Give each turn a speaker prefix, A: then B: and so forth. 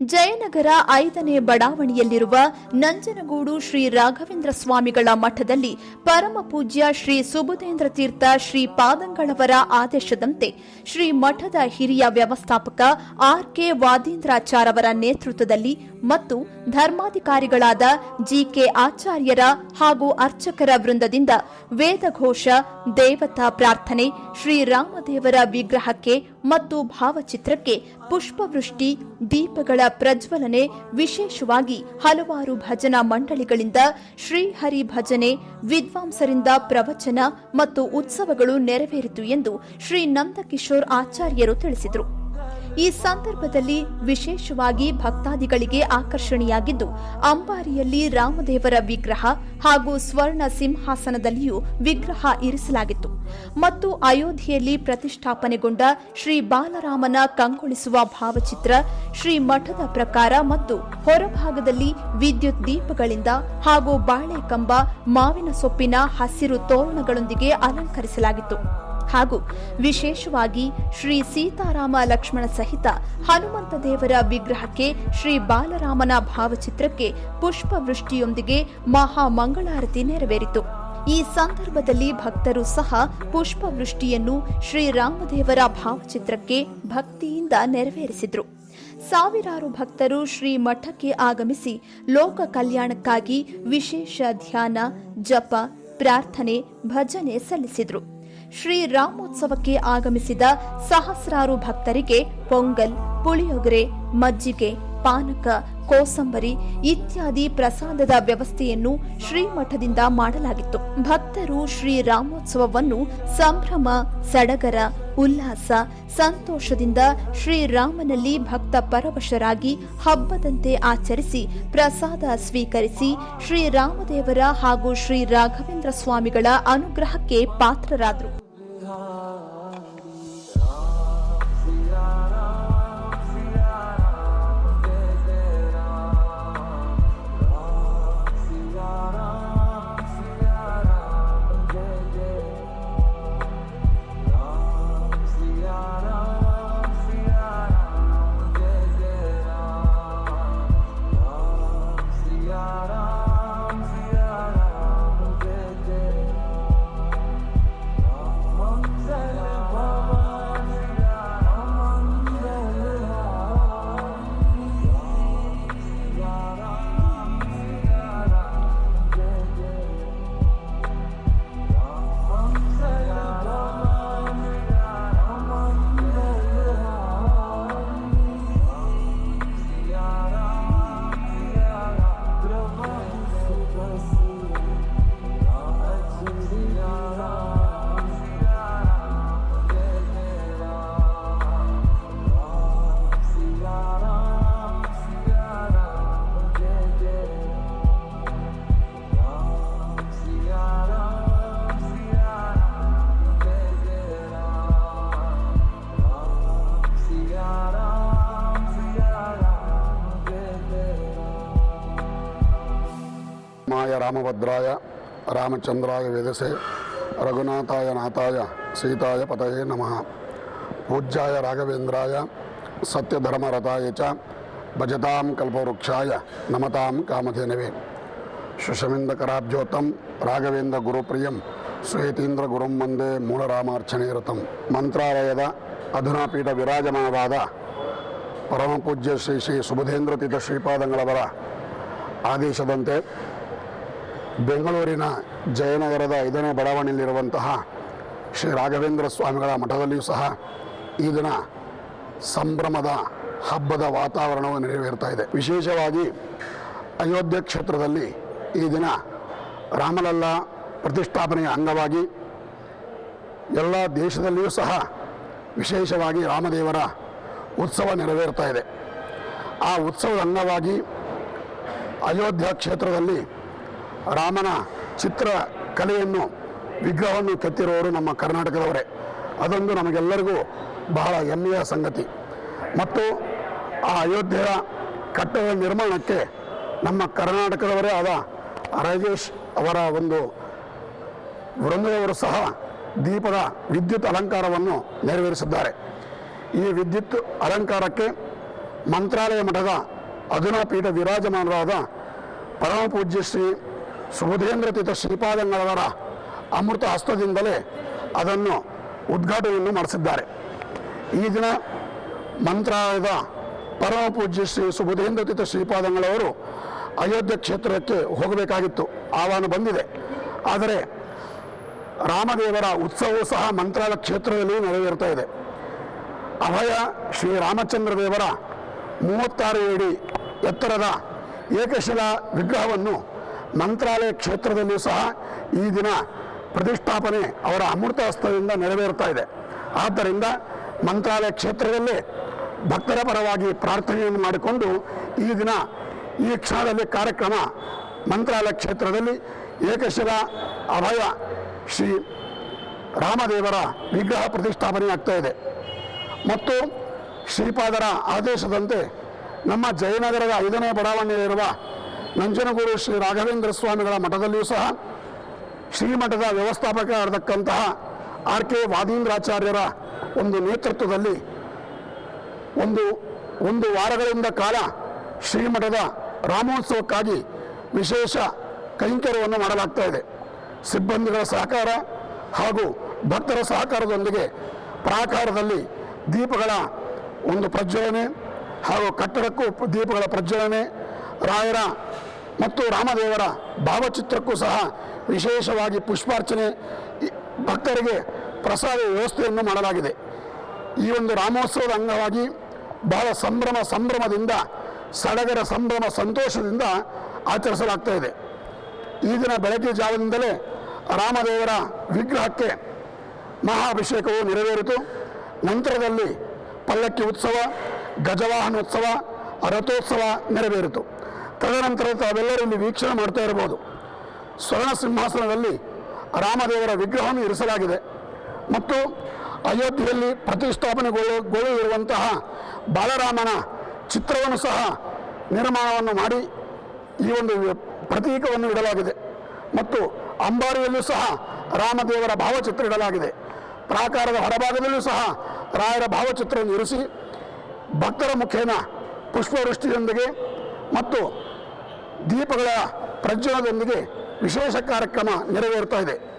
A: ಜಯನಗರ ಐದನೇ ಬಡಾವಣೆಯಲ್ಲಿರುವ ನಂಜನಗೂಡು ಶ್ರೀ ರಾಘವೇಂದ್ರ ಸ್ವಾಮಿಗಳ ಮಠದಲ್ಲಿ ಪರಮಪೂಜ್ಯ ಶ್ರೀ ಸುಬುಧೇಂದ್ರ ತೀರ್ಥ ಶ್ರೀ ಪಾದಂಗಳವರ ಆದೇಶದಂತೆ ಶ್ರೀ ಮಠದ ಹಿರಿಯ ವ್ಯವಸ್ಥಾಪಕ ಆರ್ ಕೆ ವಾದೀಂದ್ರಾಚಾರ್ ಅವರ ನೇತೃತ್ವದಲ್ಲಿ ಮತ್ತು ಧರ್ಮಾಧಿಕಾರಿಗಳಾದ ಜಿಕೆ ಆಚಾರ್ಯರ ಹಾಗೂ ಅರ್ಚಕರ ವೃಂದದಿಂದ ವೇದಘೋಷ, ದೇವತಾ ಪ್ರಾರ್ಥನೆ ಶ್ರೀರಾಮದೇವರ ವಿಗ್ರಹಕ್ಕೆ ಮತ್ತು ಭಾವಚಿತ್ರಕ್ಕೆ ಪುಷ್ಪವೃಷ್ಟಿ, ದೀಪಗಳ ಪ್ರಜ್ವಲನೆ, ವಿಶೇಷವಾಗಿ ಹಲವಾರು ಭಜನಾ ಮಂಡಳಿಗಳಿಂದ ಶ್ರೀಹರಿ ಭಜನೆ, ವಿದ್ವಾಂಸರಿಂದ ಪ್ರವಚನ ಮತ್ತು ಉತ್ಸವಗಳು ನೆರವೇರಿತು ಎಂದು ಶ್ರೀ ನಂದಕಿಶೋರ್ ಆಚಾರ್ಯರು ತಿಳಿಸಿದರು. ಈ ಸಂದರ್ಭದಲ್ಲಿ ವಿಶೇಷವಾಗಿ ಭಕ್ತಾದಿಗಳಿಗೆ ಆಕರ್ಷಣೆಯಾಗಿದ್ದು, ಅಂಬಾರಿಯಲ್ಲಿ ರಾಮದೇವರ ವಿಗ್ರಹ ಹಾಗೂ ಸ್ವರ್ಣ ಸಿಂಹಾಸನದಲ್ಲಿಯೂ ವಿಗ್ರಹ ಇರಿಸಲಾಗಿತ್ತು. ಮತ್ತು ಅಯೋಧ್ಯೆಯಲ್ಲಿ ಪ್ರತಿಷ್ಠಾಪನೆಗೊಂಡ ಶ್ರೀ ಬಾಲರಾಮನ ಕಂಗೊಳಿಸುವ ಭಾವಚಿತ್ರ, ಶ್ರೀ ಮಠದ ಪ್ರಕಾರ ಮತ್ತು ಹೊರಭಾಗದಲ್ಲಿ ವಿದ್ಯುತ್ ದೀಪಗಳಿಂದ ಹಾಗೂ ಬಾಳೆ ಕಂಬ, ಮಾವಿನ ಸೊಪ್ಪಿನ ಹಸಿರು ತೋರಣಗಳೊಂದಿಗೆ ಅಲಂಕರಿಸಲಾಗಿತ್ತು. ಹಾಗೂ ವಿಶೇಷವಾಗಿ ಶ್ರೀ ಸೀತಾರಾಮ ಲಕ್ಷ್ಮಣ ಸಹಿತ ಹನುಮಂತ ದೇವರ ವಿಗ್ರಹಕ್ಕೆ ಶ್ರೀ ಬಾಲರಾಮನ ಭಾವಚಿತ್ರಕ್ಕೆ ಪುಷ್ಪವೃಷ್ಟಿಯೊಂದಿಗೆ ಮಹಾ ಮಂಗಳಾರತಿ ನೆರವೇರಿತು. ಈ ಸಂದರ್ಭದಲ್ಲಿ ಭಕ್ತರು ಸಹ ಪುಷ್ಪವೃಷ್ಟಿಯನ್ನು ಶ್ರೀರಾಮದೇವರ ಭಾವಚಿತ್ರಕ್ಕೆ ಭಕ್ತಿಯಿಂದ ನೆರವೇರಿಸಿದರು. ಸಾವಿರಾರು ಭಕ್ತರು ಶ್ರೀ ಮಠಕ್ಕೆ ಆಗಮಿಸಿ ಲೋಕ ಕಲ್ಯಾಣಕ್ಕಾಗಿ ವಿಶೇಷ ಧ್ಯಾನ, ಜಪ, ಪ್ರಾರ್ಥನೆ, ಭಜನೆ ಸಲ್ಲಿಸಿದ್ರು. ಶ್ರೀ ರಾಮೋತ್ಸವಕ್ಕೆ ಆಗಮಿಸಿದ ಸಹಸ್ರಾರು ಭಕ್ತರಿಗೆ ಪೊಂಗಲ್, ಪುಳಿಯೊಗರೆ, ಮಜ್ಜಿಗೆ, ಪಾನಕ, ಕೋಸಂಬರಿ ಇತ್ಯಾದಿ ಪ್ರಸಾದದ ವ್ಯವಸ್ಥೆಯನ್ನು ಶ್ರೀಮಠದಿಂದ ಮಾಡಲಾಗಿತ್ತು. ಭಕ್ತರು ಶ್ರೀ ರಾಮೋತ್ಸವವನ್ನು ಸಂಭ್ರಮ, ಸಡಗರ, ಉಲ್ಲಾಸ, ಸಂತೋಷದಿಂದ ಶ್ರೀರಾಮನಲ್ಲಿ ಭಕ್ತ ಪರವಶರಾಗಿ ಹಬ್ಬದಂತೆ ಆಚರಿಸಿ ಪ್ರಸಾದ ಸ್ವೀಕರಿಸಿ ಶ್ರೀರಾಮದೇವರ ಹಾಗೂ ಶ್ರೀ ರಾಘವೇಂದ್ರ ಸ್ವಾಮಿಗಳ ಅನುಗ್ರಹಕ್ಕೆ ಪಾತ್ರರಾದರು.
B: ಮಾಯ ರಾಮಭದ್ರಾಯ, ರಾಮಚಂದ್ರಾಯ ವೇದಸೆ ರಘುನಾಥಾಯ ನಾಥಾಯ, ಸೀತಾಯ ಪತಯೇ ನಮಃ. ಪೂಜ್ಯಾಯ ರಾಘವೇಂದ್ರಾಯ, ಸತ್ಯಧರ್ಮರಥಾಯ ಚ, ಭಜತಾಂ ಕಲ್ಪವೃಕ್ಷಾಯ, ನಮತಾಂ ಕಾಮಧೇನವೇ. ಶುಷಮಿಂದಕರಾಬ್ಜೋತಂ ರಾಘವೇಂದ್ರ ಗುರುಪ್ರಿಯಂ, ಶ್ವೇತೀಂದ್ರ ಗುರುಂ ವಂದೇ ಮೂಲರಾಮಾರ್ಚನೆರತಂ ಮಂತ್ರಾಲಯದ ಅಧುನಾಪೀಠ ವಿರಾಜಮಾನವಾದ ಪರಮಪೂಜ್ಯ ಶ್ರೀ ಶ್ರೀ ಸುಬುಧೇಂದ್ರ ತೀರ್ಥ ಶ್ರೀಪಾದಂಗಳವರ ಆದೇಶದಂತೆ ಬೆಂಗಳೂರಿನ ಜಯನಗರದ ಐದನೇ ಬಡಾವಣೆಯಲ್ಲಿರುವಂತಹ ಶ್ರೀ ರಾಘವೇಂದ್ರ ಸ್ವಾಮಿಗಳ ಮಠದಲ್ಲಿಯೂ ಸಹ ಈ ದಿನ ಸಂಭ್ರಮದ ಹಬ್ಬದ ವಾತಾವರಣವು ನೆರವೇರ್ತಾ ಇದೆ. ವಿಶೇಷವಾಗಿ ಅಯೋಧ್ಯೆ ಕ್ಷೇತ್ರದಲ್ಲಿ ಈ ದಿನ ರಾಮಲಲ್ಲ ಪ್ರತಿಷ್ಠಾಪನೆಯ ಅಂಗವಾಗಿ ಎಲ್ಲ ದೇಶದಲ್ಲಿಯೂ ಸಹ ವಿಶೇಷವಾಗಿ ರಾಮದೇವರ ಉತ್ಸವ ನೆರವೇರ್ತಾ ಇದೆ. ಆ ಉತ್ಸವದ ಅಂಗವಾಗಿ ಅಯೋಧ್ಯ ಕ್ಷೇತ್ರದಲ್ಲಿ ರಾಮನ ಚಿತ್ರ ಕಲೆಯನ್ನು, ವಿಗ್ರಹವನ್ನು ಕೆತ್ತಿರುವವರು ನಮ್ಮ ಕರ್ನಾಟಕದವರೇ. ಅದೊಂದು ನಮಗೆಲ್ಲರಿಗೂ ಬಹಳ ಹೆಮ್ಮೆಯ ಸಂಗತಿ. ಮತ್ತು ಆ ಅಯೋಧ್ಯೆಯ ಕಟ್ಟಡ ನಿರ್ಮಾಣಕ್ಕೆ ನಮ್ಮ ಕರ್ನಾಟಕದವರೇ ಆದ ರಾಜೇಶ್ ಅವರ ಒಂದು ವೃಂದದವರು ಸಹ ದೀಪದ ವಿದ್ಯುತ್ ಅಲಂಕಾರವನ್ನು ನೆರವೇರಿಸಿದ್ದಾರೆ. ಈ ವಿದ್ಯುತ್ ಅಲಂಕಾರಕ್ಕೆ ಮಂತ್ರಾಲಯ ಮಠದ ಅಧುನಾಪೀಠ ವಿರಾಜಮಾನರಾದ ಪರಮಪೂಜ್ಯ ಶ್ರೀ ಸುಬುಧೇಂದ್ರತೀತ ಶ್ರೀಪಾದಂಗಳವರ ಅಮೃತ ಹಸ್ತದಿಂದಲೇ ಅದನ್ನು ಉದ್ಘಾಟನೆಯನ್ನು ಮಾಡಿಸಿದ್ದಾರೆ. ಈ ದಿನ ಮಂತ್ರಾಲಯದ ಪರಮ ಪೂಜ್ಯ ಶ್ರೀ ಸುಬುಧೇಂದ್ರತೀತ ಶ್ರೀಪಾದಂಗಳವರು ಅಯೋಧ್ಯೆ ಕ್ಷೇತ್ರಕ್ಕೆ ಹೋಗಬೇಕಾಗಿತ್ತು. ಆಹ್ವಾನ ಬಂದಿದೆ. ಆದರೆ ರಾಮದೇವರ ಉತ್ಸವವೂ ಸಹ ಮಂತ್ರಾಲಯ ಕ್ಷೇತ್ರದಲ್ಲಿ ನೆರವೇರ್ತಾ ಇದೆ. ಅಭಯ ಶ್ರೀ ರಾಮಚಂದ್ರ ದೇವರ ಮೂವತ್ತಾರು ಅಡಿ ಎತ್ತರದ ಏಕಶಿಲಾ ವಿಗ್ರಹವನ್ನು ಮಂತ್ರಾಲಯ ಕ್ಷೇತ್ರದಲ್ಲೂ ಸಹ ಈ ದಿನ ಪ್ರತಿಷ್ಠಾಪನೆ ಅವರ ಅಮೃತ ಹಸ್ತದಿಂದ ನೆರವೇರ್ತಾ ಇದೆ. ಆದ್ದರಿಂದ ಮಂತ್ರಾಲಯ ಕ್ಷೇತ್ರದಲ್ಲಿ ಭಕ್ತರ ಪರವಾಗಿ ಪ್ರಾರ್ಥನೆಯನ್ನು ಮಾಡಿಕೊಂಡು ಈ ದಿನ ಈ ಕ್ಷಣದಲ್ಲಿ ಕಾರ್ಯಕ್ರಮ ಮಂತ್ರಾಲಯ ಕ್ಷೇತ್ರದಲ್ಲಿ ಏಕಶಿಲ ಅಭಯ ಶ್ರೀ ರಾಮದೇವರ ವಿಗ್ರಹ ಪ್ರತಿಷ್ಠಾಪನೆ ಆಗ್ತಾ ಇದೆ. ಮತ್ತು ಶ್ರೀಪಾದರ ಆದೇಶದಂತೆ ನಮ್ಮ ಜಯನಗರದ ಐದನೇ ಬಡಾವಣೆಯಲ್ಲಿರುವ ನಂಜನಗೂಡು ಶ್ರೀ ರಾಘವೇಂದ್ರ ಸ್ವಾಮಿಗಳ ಮಠದಲ್ಲಿಯೂ ಸಹ ಶ್ರೀಮಠದ ವ್ಯವಸ್ಥಾಪಕ ವ್ಯವಸ್ಥಾಪಕರಾಗಿರ್ತಕ್ಕಂತಹ ಆರ್ ಕೆ ವಾದೀಂದ್ರಾಚಾರ್ಯರ ಒಂದು ನೇತೃತ್ವದಲ್ಲಿ ಒಂದು ಒಂದು ವಾರಗಳಿಂದ ಕಾಲ ಶ್ರೀಮಠದ ರಾಮೋತ್ಸವಕ್ಕಾಗಿ ವಿಶೇಷ ಕೈಂಕರ್ಯವನ್ನು ಮಾಡಲಾಗ್ತಾ ಇದೆ. ಸಿಬ್ಬಂದಿಗಳ ಸಹಕಾರ ಹಾಗೂ ಭಕ್ತರ ಸಹಕಾರದೊಂದಿಗೆ ಪ್ರಾಕಾರದಲ್ಲಿ ದೀಪಗಳ ಒಂದು ಪ್ರಜ್ವಲನೆ ಹಾಗೂ ಕಟ್ಟಡಕ್ಕೂ ದೀಪಗಳ ಪ್ರಜ್ವಲನೆ ರಾಯರ ಮತ್ತು ರಾಮದೇವರ ಭಾವಚಿತ್ರಕ್ಕೂ ಸಹ ವಿಶೇಷವಾಗಿ ಪುಷ್ಪಾರ್ಚನೆ ಭಕ್ತರಿಗೆ ಪ್ರಸಾದ ವ್ಯವಸ್ಥೆಯನ್ನು ಮಾಡಲಾಗಿದೆ. ಈ ಒಂದು ರಾಮೋತ್ಸವದ ಅಂಗವಾಗಿ ಬಹಳ ಸಂಭ್ರಮ ಸಂಭ್ರಮದಿಂದ, ಸಡಗರ ಸಂಭ್ರಮ ಸಂತೋಷದಿಂದ ಆಚರಿಸಲಾಗ್ತಾ ಇದೆ. ಈ ದಿನ ಬೆಳಗ್ಗೆ ಜಾವದಿಂದಲೇ ರಾಮದೇವರ ವಿಗ್ರಹಕ್ಕೆ ಮಹಾಭಿಷೇಕವು ನೆರವೇರಿತು. ನಂತರದಲ್ಲಿ ಪಲ್ಲಕ್ಕಿ ಉತ್ಸವ, ಗಜವಾಹನೋತ್ಸವ, ರಥೋತ್ಸವ ನೆರವೇರಿತು. ತದನಂತರ ತಾವೆಲ್ಲರೂ ಇಲ್ಲಿ ವೀಕ್ಷಣೆ ಮಾಡ್ತಾ ಇರಬಹುದು. ಸ್ವರ್ಣ ಸಿಂಹಾಸನದಲ್ಲಿ ರಾಮದೇವರ ವಿಗ್ರಹವನ್ನು ಇರಿಸಲಾಗಿದೆ. ಮತ್ತು ಅಯೋಧ್ಯೆಯಲ್ಲಿ ಪ್ರತಿಷ್ಠಾಪನೆಗೊಳ್ಳಿರುವಂತಹ ಬಾಲರಾಮನ ಚಿತ್ರವನ್ನು ಸಹ ನಿರ್ಮಾಣವನ್ನು ಮಾಡಿ ಈ ಒಂದು ಪ್ರತೀಕವನ್ನು ಇಡಲಾಗಿದೆ. ಮತ್ತು ಅಂಬಾರಿಯಲ್ಲೂ ಸಹ ರಾಮದೇವರ ಭಾವಚಿತ್ರ ಇಡಲಾಗಿದೆ. ಪ್ರಾಕಾರದ ಹೊರಭಾಗದಲ್ಲೂ ಸಹ ರಾಯರ ಭಾವಚಿತ್ರವನ್ನು ಇರಿಸಿ ಭಕ್ತರ ಮುಖೇನ ಪುಷ್ಪವೃಷ್ಟಿಯೊಂದಿಗೆ ಮತ್ತು ದೀಪಗಳ ಪ್ರಜ್ವಲದೊಂದಿಗೆ ವಿಶೇಷ ಕಾರ್ಯಕ್ರಮ ನೆರವೇರ್ತಾ ಇದೆ.